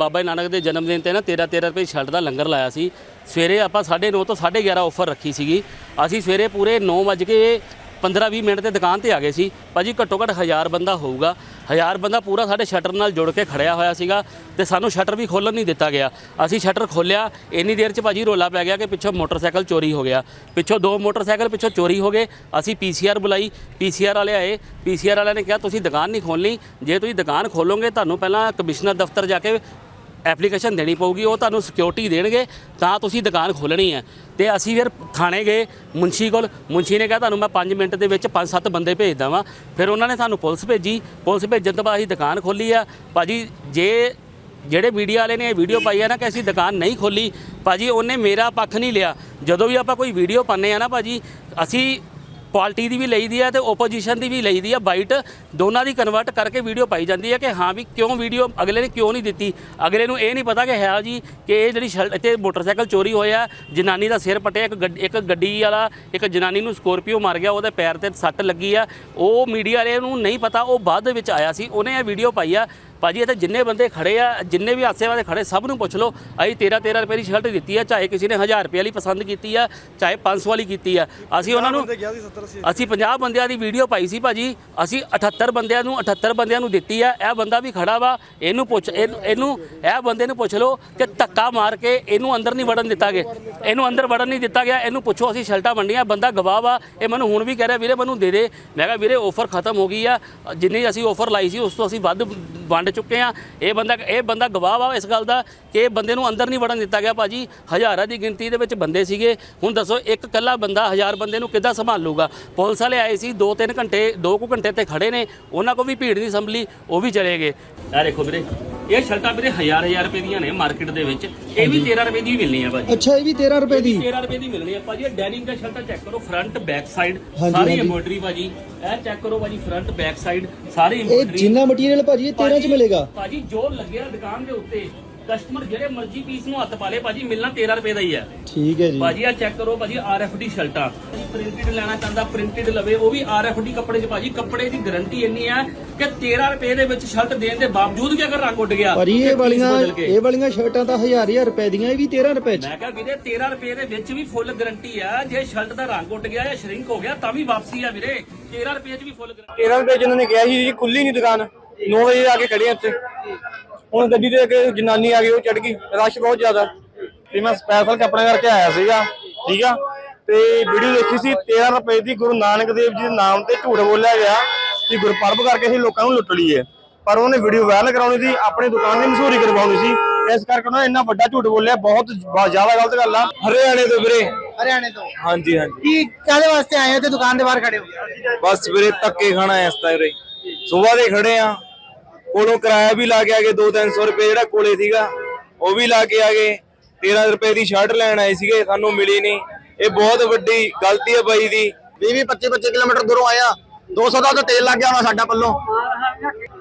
ਬਾਬਾ ਨਾਨਕ ਦੇ ਜਨਮ ਦਿਨ ਤੇ ਨਾ 13 13 ਰੁਪਏ ਸ਼ਰਟ ਦਾ ਲੰਗਰ ਲਾਇਆ ਸੀ। ਸਵੇਰੇ ਆਪਾਂ 9:30 ਤੋਂ 11:30 ਆਫਰ ਰੱਖੀ ਸੀਗੀ। ਅਸੀਂ ਸਵੇਰੇ ਪੂਰੇ 9 ਵਜੇ ਕੇ 15-20 ਮਿੰਟ ਤੇ ਦੁਕਾਨ ਤੇ ਆ ਗਏ ਸੀ। ਭਾਜੀ ਘੱਟੋ ਘੱਟ 1000 ਬੰਦਾ ਹੋਊਗਾ। 1000 ਬੰਦਾ ਪੂਰਾ ਸਾਡੇ ਸ਼ਟਰ ਨਾਲ ਜੁੜ ਕੇ ਖੜਿਆ ਹੋਇਆ ਸੀਗਾ ਤੇ ਸਾਨੂੰ ਸ਼ਟਰ ਵੀ ਖੋਲਣ ਨਹੀਂ ਦਿੱਤਾ ਗਿਆ। ਅਸੀਂ ਸ਼ਟਰ ਖੋਲਿਆ ਇੰਨੀ ਦੇਰ 'ਚ ਭਾਜੀ ਰੋਲਾ ਪੈ ਗਿਆ ਕਿ ਪਿੱਛੋਂ ਮੋਟਰਸਾਈਕਲ ਚੋਰੀ ਹੋ ਗਿਆ। ਪਿੱਛੋਂ ਦੋ ਮੋਟਰਸਾਈਕਲ ਪਿੱਛੋਂ ਚੋਰੀ ਹੋ ਗਏ। ਅਸੀਂ ਪੀਸੀਆਰ ਬੁਲਾਈ। ਪੀਸੀਆਰ ਵਾਲੇ ਆਏ। ਪੀਸੀਆਰ ਵਾਲਿਆਂ ਨੇ ਕਿਹਾ, ਤੁਸੀਂ ਦੁਕਾਨ ਨਹੀਂ ਖੋਲਣੀ ਜੇ ਤੁਸੀਂ ਦੁਕਾਨ ਖੋਲੋਗੇ, ਤੁਹਾਨੂੰ ਪਹਿਲਾਂ ਕਮਿਸ਼ਨਰ ਦਫ਼ਤਰ ਜਾ ਕੇ ਐਪਲੀਕੇਸ਼ਨ ਦੇਣੀ ਪਊਗੀ, ਉਹ ਤੁਹਾਨੂੰ ਸਿਕਿਉਰਿਟੀ ਦੇਣਗੇ, ਤਾਂ ਤੁਸੀਂ ਦੁਕਾਨ ਖੋਲਣੀ ਹੈ। ਤੇ ਅਸੀਂ ਫਿਰ ਥਾਣੇ ਗਏ ਮੁੰਸ਼ੀ ਕੋਲ ਮੁੰਸ਼ੀ ਨੇ ਕਿਹਾ ਤੁਹਾਨੂੰ ਮੈਂ 5 ਮਿੰਟ ਦੇ ਵਿੱਚ 5-7 ਬੰਦੇ ਭੇਜਦਾ ਵਾਂ ਫਿਰ ਉਹਨਾਂ ਨੇ ਸਾਨੂੰ ਪੁਲਿਸ ਭੇਜੀ, ਪੁਲਿਸ ਭੇਜਣ ਤੋਂ ਬਾਅਦ ਅਸੀਂ ਦੁਕਾਨ ਖੋਲੀ ਆ। ਭਾਜੀ, ਜੇ ਜਿਹੜੇ ਮੀਡੀਆ ਵਾਲੇ ਨੇ ਇਹ ਵੀਡੀਓ ਪਾਈ ਆ ਨਾ ਕਿ ਅਸੀਂ ਦੁਕਾਨ ਨਹੀਂ ਖੋਲੀ ਭਾਜੀ, ਉਹਨੇ ਮੇਰਾ ਪੱਖ ਨਹੀਂ ਲਿਆ। ਜਦੋਂ ਵੀ ਆਪਾਂ ਕੋਈ ਵੀਡੀਓ ਪਾਉਂਦੇ ਆ ਨਾ ਭਾਜੀ, ਅਸੀਂ ਕੁਆਲਿਟੀ ਦੀ ਵੀ ਲਈਦੀ ਹੈ ਤੇ ਓਪੋਜੀਸ਼ਨ ਦੀ ਵੀ ਲਈਦੀ ਹੈ ਬਾਈਟ ਦੋਨਾਂ ਦੀ ਕਨਵਰਟ ਕਰਕੇ ਵੀਡੀਓ ਪਾਈ ਜਾਂਦੀ ਹੈ ਕਿ ਹਾਂ ਵੀ ਕਿਉਂ ਵੀਡੀਓ ਅਗਲੇ ਨੇ ਕਿਉਂ ਨਹੀਂ ਦਿੱਤੀ? ਅਗਲੇ ਨੂੰ ਇਹ ਨਹੀਂ ਪਤਾ ਕਿ ਹੈ ਜੀ ਕਿ ਇਹ ਜਿਹੜੀ ਸ਼ਲ- ਇੱਥੇ ਮੋਟਰਸਾਈਕਲ ਚੋਰੀ ਹੋਇਆ ਜਨਾਨੀ ਦਾ ਸਿਰ ਪਟਿਆ, ਇੱਕ ਗੱਡ- ਇੱਕ ਗੱਡੀ ਵਾਲਾ, ਇੱਕ ਜਨਾਨੀ ਨੂੰ ਸਕੋਰਪੀਓ ਮਾਰ ਗਿਆ, ਉਹਦੇ ਪੈਰ ਤੇ ਸੱਟ ਲੱਗੀ ਆ। ਉਹ ਮੀਡੀਆ ਵਾਲੇ ਨੂੰ ਨਹੀਂ ਪਤਾ, ਉਹ ਬਾਅਦ ਦੇ ਵਿੱਚ ਆਇਆ ਸੀ, ਉਹਨੇ ਇਹ ਵੀਡੀਓ ਪਾਈ ਆ। ਭਾਜੀ ਇੱਥੇ ਜਿੰਨੇ ਬੰਦੇ ਖੜੇ ਆ ਜਿੰਨੇ ਵੀ ਆਸੇ ਵਾਲੇ ਖੜੇ ਸਭ ਨੂੰ ਪੁੱਛ ਲਓ ਅਸੀਂ 13 13 ਰੁਪਏ ਦੀ ਸ਼ਰਟ ਦਿੱਤੀ ਆ ਚਾਹੇ ਕਿਸੇ ਨੇ 1000 ਰੁਪਏ ਵਾਲੀ ਪਸੰਦ ਕੀਤੀ ਆ ਚਾਹੇ 500 ਵਾਲੀ ਕੀਤੀ ਆ। ਅਸੀਂ ਉਹਨਾਂ ਨੂੰ ਅਸੀਂ। 50 ਬੰਦਿਆਂ ਦੀ ਵੀਡੀਓ ਪਾਈ ਸੀ ਭਾਜੀ। ਅਸੀਂ 78 ਬੰਦਿਆਂ ਨੂੰ 78 ਬੰਦਿਆਂ ਨੂੰ ਦਿੱਤੀ ਆ। ਇਹ ਬੰਦਾ ਵੀ ਖੜਾ ਵਾ ਇਹਨੂੰ ਪੁੱਛ ਇਹਨੂੰ ਇਹਨੂੰ ਇਹ ਬੰਦੇ ਨੂੰ ਪੁੱਛ ਲਓ ਕਿ ਧੱਕਾ ਮਾਰ ਕੇ ਇਹਨੂੰ ਅੰਦਰ ਨਹੀਂ ਵੜਨ ਦਿੱਤਾ ਗਿਆ। ਇਹਨੂੰ ਅੰਦਰ ਵੜਨ ਨਹੀਂ ਦਿੱਤਾ ਗਿਆ। ਇਹਨੂੰ ਪੁੱਛੋ ਅਸੀਂ ਸ਼ਰਟਾਂ ਵੰਡੀਆਂ ਬੰਦਾ ਗਵਾਹ ਵਾ। ਇਹ ਮੈਨੂੰ ਹੁਣ ਵੀ ਕਹਿ ਰਿਹਾ ਵੀਰੇ ਮੈਨੂੰ ਦੇ ਦੇ। ਮੈਂ ਕਿਹਾ ਵੀਰੇ ਆਫਰ ਖਤਮ ਹੋ ਗਈ ਆ। ਜਿੰਨੀ ਅਸੀਂ ਆਫਰ ਲਾਈ ਸੀ ਉਸ ਤੋਂ ਅਸੀਂ ਵੱਧ ਵੰਡ ਚੁੱਕੇ ਆ ਇਹ ਬੰਦਾ ਇਹ ਬੰਦਾ ਗਵਾਹ ਵਾ ਇਸ ਗੱਲ ਦਾ ਕਿ ਇਹ ਬੰਦੇ ਨੂੰ ਅੰਦਰ ਨਹੀਂ ਵੜਨ ਦਿੱਤਾ ਗਿਆ ਭਾਜੀ। ਹਜ਼ਾਰਾਂ ਦੀ ਗਿਣਤੀ ਦੇ ਵਿੱਚ ਬੰਦੇ ਸੀਗੇ। ਹੁਣ ਦੱਸੋ, ਇੱਕ ਕੱਲਾ ਬੰਦਾ ਹਜ਼ਾਰ ਬੰਦੇ ਨੂੰ ਕਿੱਦਾਂ ਸੰਭਾਲੂਗਾ? ਪੁਲਿਸ ਵਾਲੇ ਆਏ ਸੀ 2-3 ਘੰਟੇ 2 ਕੁ ਘੰਟੇ ਤੇ ਖੜੇ ਨੇ। ਉਹਨਾਂ ਕੋ ਵੀ ਭੀੜ ਨਹੀਂ ਸੰਭਲੀ, ਉਹ ਵੀ ਚਲੇ ਗਏ। ਆ ਦੇਖੋ ਵੀਰੇ। ਇਹ ਸ਼ਰਟਾਂ ਵੀਰੇ ਹਜ਼ਾਰ ਹਜ਼ਾਰ ਰੁਪਏ ਦੀਆਂ ਨੇ ਮਾਰਕੀਟ ਦੇ ਵਿੱਚ। ਇਹ ਵੀ 13 ਰੁਪਏ ਦੀ ਮਿਲਣੀ ਆ ਭਾਜੀ। ਅੱਛਾ ਇਹ ਵੀ 13 ਰੁਪਏ ਦੀ? 13 ਰੁਪਏ ਦੀ ਮਿਲਣੀ ਆ ਭਾਜੀ। ਇਹ ਡੈਨਿੰਗ ਦਾ ਸ਼ਰਟਾਂ ਚੈੱਕ ਕਰੋ ਫਰੰਟ ਬੈਕ ਸਾਈਡ ਸਾਰੀ। ਐਮਬੋਡਰੀ ਭਾਜੀ। ਇਹ ਚੈੱਕ ਕਰੋ ਭਾਜੀ ਫਰੰਟ ਬੈਕ ਸਾਈਡ ਸਾਰੀ ਇਹ ਐਮਬੋਡਰੀ ਜਿੰਨਾ ਮਟੀਰੀਅਲ ਭਾਜੀ ਇਹ 13 ਚ ਮਿਲੇਗਾ? ਭਾਜੀ ਜੋ ਲੱਗਿਆ ਦੁਕਾਨ ਦੇ ਉੱਤੇ ਕਸਟਮਰ ਜਿਹੜੇ ਮਰਜ਼ੀ ਪੀਸ ਨੂੰ ਹੱਥ ਪਾ ਲੇ ਭਾਜੀ ਮਿਲਣਾ 13 ਰੁਪਏ ਦਾ ਹੀ ਹੈ ਠੀਕ ਹੈ ਜੀ। ਭਾਜੀ ਆ ਚੈੱਕ ਕਰੋ ਭਾਜੀ ਆਰਐਫਡੀ ਸ਼ਰਟਾਂ ਜੀ ਪ੍ਰਿੰਟਡ ਲੈਣਾ ਚਾਹੁੰਦਾ ਪ੍ਰਿੰਟਡ ਲਵੇ ਉਹ ਵੀ ਆਰਐਫਡੀ ਕੱਪੜੇ 'ਚ ਭਾਜੀ ਕੱਪੜੇ ਦੀ ਗਾਰੰਟੀ ਇੰਨੀ ਹੈ ਕਿ 13 ਰੁਪਏ ਦੇ ਵਿੱਚ ਸ਼ਰਟ ਦੇਣ ਦੇ ਬਾਵਜੂਦ ਵੀ ਅਗਰ ਰੰਗ ਉੱਡ ਗਿਆ ਤੇ ਇਹ ਵਾਲੀਆਂ ਕੇ। ਇਹ ਵਾਲੀਆਂ ਸ਼ਰਟਾਂ ਤਾਂ ਹਜ਼ਾਰ ਹਜ਼ਾਰ ਰੁਪਏ ਦੀਆਂ ਇਹ ਵੀ 13 ਰੁਪਏ ਚ। ਮੈਂ ਕਿਹਾ ਵੀਰੇ 13 ਰੁਪਏ ਦੇ ਵਿੱਚ ਵੀ ਫੁੱਲ ਗਾਰੰਟੀ ਆ। ਜੇ ਸ਼ਰਟ ਦਾ ਰੰਗ ਉੱਡ ਗਿਆ ਜਾਂ ਸ਼ਰਿੰਕ ਹੋ ਗਿਆ ਤਾਂ ਵੀ ਵਾਪਸੀ ਆ ਵੀਰੇ। 13 ਰੁਪਏ 'ਚ ਵੀ ਫੁੱਲ ਗਾਰੰਟੀ 13 ਰੁਪਏ ਜਿਹਨਾਂ ਨੇ ਕਿਹਾ ਸੀ ਜੀ ਖੁੱਲੀ ਨਹੀਂ ਦੁਕਾਨ। 9 ਵਜੇ ਆ ਕੇ ਖੜੇ ਆ ਇੱਥੇ। ਹੁਣ ਗੱਡੀ ਦੇ ਅੱਗੇ ਜਨਾਨੀ ਆ ਗਈ ਉਹ ਚੜ ਗਈ। ਰਸ਼ ਬਹੁਤ ਜ਼ਿਆਦਾ। ਤੇ ਮੈਂ ਸਪੈਸ਼ਲ ਕੱਪੜੇ ਕਰਕੇ ਆਇਆ ਸੀਗਾ ਠੀਕ ਆ? ਤੇ ਵੀਡੀਓ ਦੇਖੀ ਸੀ 13 ਰੁਪਏ ਦੀ ਗੁਰੂ ਨਾਨਕ ਦੇਵ ਜੀ ਦੇ ਨਾਮ ਤੇ ਝੂਠ ਬੋਲਿਆ ਗਿਆ ਕਿ ਗੁਰਪਰਬ ਕਰਕੇ ਅਸੀਂ ਲੋਕਾਂ ਨੂੰ ਲੁੱਟ ਲਈਏ। ਪਰ ਉਹਨੇ ਵੀਡੀਓ ਵਾਇਰਲ ਕਰਾਉਣੀ ਸੀ ਆਪਣੀ ਦੁਕਾਨ ਦੀ ਮਸ਼ਹੂਰੀ ਕਰਵਾਉਣੀ ਸੀ। ਇਸ ਕਰਕੇ ਉਹਨਾਂ ਇੰਨਾ ਵੱਡਾ ਝੂਠ ਬੋਲਿਆ ਬਹੁਤ ਜ਼ਿਆਦਾ ਗਲਤ ਗੱਲ ਆ। ਹਰਿਆਣੇ ਤੋਂ ਵੀਰੇ। ਹਰਿਆਣੇ ਤੋਂ। ਹਾਂਜੀ ਹਾਂਜੀ। ਕੀ ਕਾਹਦੇ ਵਾਸਤੇ ਆਏ ਹੋ ਤੇ ਦੁਕਾਨ ਦੇ ਬਾਹਰ ਖੜੇ ਹੋ? ਬਸ ਵੀਰੇ ਧੱਕੇ ਖਾਣਾ ਇਸ ਤਰ੍ਹਾਂ ਸਵੇਰ ਦੇ ਖੜੇ ਆ ਕੋਲੋਂ ਕਿਰਾਇਆ ਵੀ ਲਾ ਕੇ ਆ ਗਏ 2-300 ਰੁਪਏ ਜਿਹੜਾ ਕੋਲੇ ਸੀਗਾ ਉਹ ਵੀ ਲਾ ਕੇ ਆ ਗਏ। 13 ਰੁਪਏ ਦੀ ਸ਼ਰਟ ਲੈਣ ਆਏ ਸੀਗੇ ਸਾਨੂੰ ਮਿਲੀ ਨਹੀਂ। ਇਹ ਬਹੁਤ ਵੱਡੀ ਗਲਤੀ ਹੈ ਬਾਈ ਦੀ। 20 25 25 ਕਿਲੋਮੀਟਰ ਦੂਰੋਂ ਆਇਆ। 200 ਦਾ ਤਾਂ ਤੇਲ ਲੱਗ ਗਿਆ ਹੋਣਾ ਸਾਡਾ ਪੱਲੋਂ।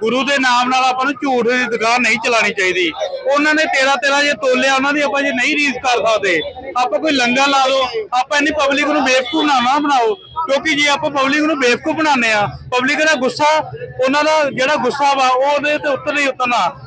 ਗੁਰੂ ਦੇ ਨਾਮ ਨਾਲ ਆਪਾਂ ਨੂੰ ਝੂਠ ਦੀ ਦੁਕਾਨ ਨਹੀਂ ਚਲਾਣੀ ਚਾਹੀਦੀ। ਉਹਨਾਂ ਨੇ ਤੇਰਾ ਤੇਰਾ ਜੇ ਤੋਲਿਆ ਉਹਨਾਂ ਦੀ ਆਪਾਂ ਜੇ ਨਹੀਂ ਰੀਸ ਕਰ ਸਕਦੇ। ਆਪਾਂ ਕੋਈ ਲੰਗਰ ਲਾ ਲਓ ਆਪਾਂ ਇੰਨੀ ਪਬਲਿਕ ਨੂੰ ਬੇਵਕੂਫ ਨਾ ਬਣਾਓ। ਕਿਉਂਕਿ ਜੇ ਆਪਾਂ ਪਬਲਿਕ ਨੂੰ ਬੇਵਕੂਫ ਬਣਾਉਂਦੇ ਆ ਪਬਲਿਕ ਦਾ ਗੁੱਸਾ, ਉਹਨਾਂ ਦਾ ਜਿਹੜਾ ਗੁੱਸਾ ਵਾ, ਉਹ ਉਹਦੇ ਤੇ ਉਤਰ ਨਹੀਂ ਉਤਰਨਾ।